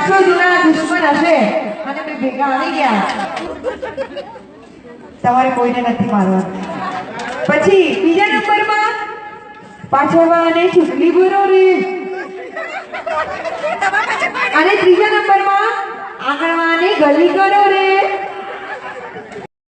વર્ષો જૂના દુશ્મન હશે અને બે ભેગા આવી ગયા તમારે કોઈને નથી મારવાનું. પછી બીજા નંબરમાં અને ચૂંટણી બુરો રે. અને ત્રીજા નંબરમાં અને ગલી કરો રે.